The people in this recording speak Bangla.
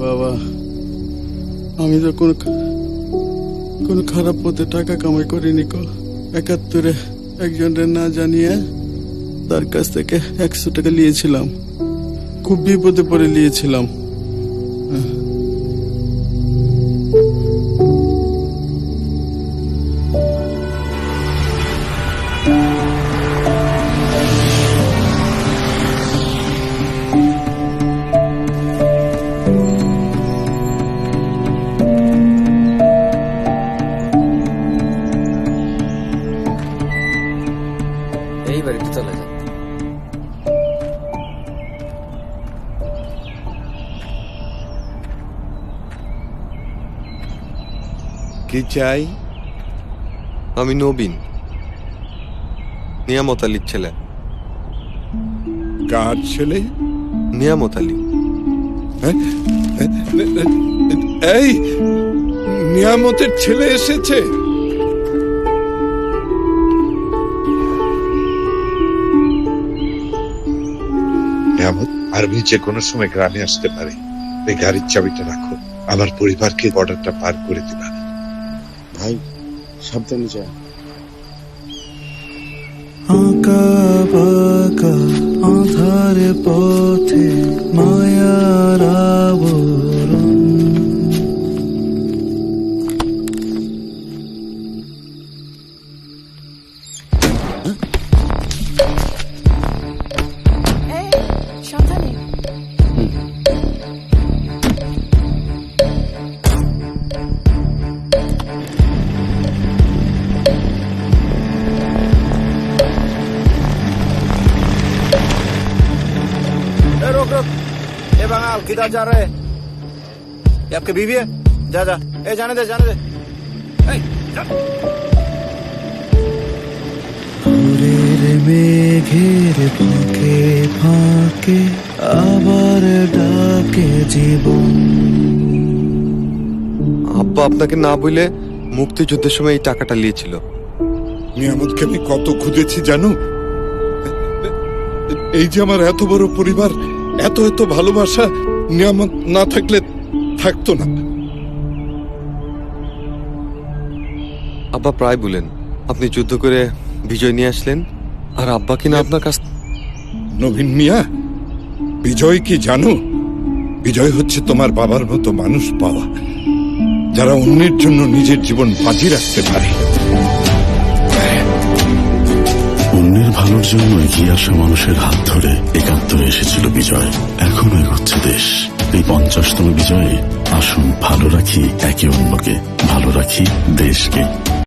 বাবা, আমি তো কোনো কোনো খারাপ পথে টাকা কামাই করিনি কো একাত্তরে একজনের না জানিয়ে তার কাছ থেকে একশো টাকা নিয়েছিলাম। খুব বিপদে পড়ে নিয়েছিলাম। এই কি চাই? আমি নবীন। নিয়ামত আলীর ছেলে। কার ছেলে? নিয়ামত আলী। এই নিয়ামতের ছেলে এসেছে। নিয়ামত আরবি যে কোনো সময় গ্রামে আসতে পারে। এই গাড়ির চাবিটা রাখো। আমার পরিবারকে বর্ডারটা পার করে দিবা। ভাই সাবধানে যা। আঁকা বাঁকা আধার পথে ए, रोक रोक ए बंगाल किधर जा रहे ये आपकी बीवी है जा जा ए जाने दे जाने दे ए, जा। ভোরের মেঘের ফাঁকে ফাঁকে আবার ডাকে জীবন আব্বা আপনাকে না বলে মুক্তিযুদ্ধের সময় এই টাকাটা নিয়েছিল নিয়ামতকে আমি কত খুঁজেছি জানো এই যে আমার এত বড় পরিবার এত এত ভালোবাসা নিয়ামত না থাকলে থাকতো না। আব্বা প্রায় বলেন আপনি যুদ্ধ করে বিজয় নিয়ে আসলেন আর আব্বা কিনা আপনার কাছ নবীন মিয়া বিজয় কি জানো? বিজয় হচ্ছে তোমার বাবার মতো মানুষ পাওয়া যারা অন্যের জন্য নিজের জীবন বাজি রাখতে পারে। ভালোর জন্য এগিয়ে আসা মানুষের হাত ধরে একাত্তরে এসেছিল বিজয়। এখনও এগোচ্ছে দেশ। এই পঞ্চাশতম বিজয়ে আসুন ভালো রাখি একে অন্যকে। ভালো রাখি দেশকে।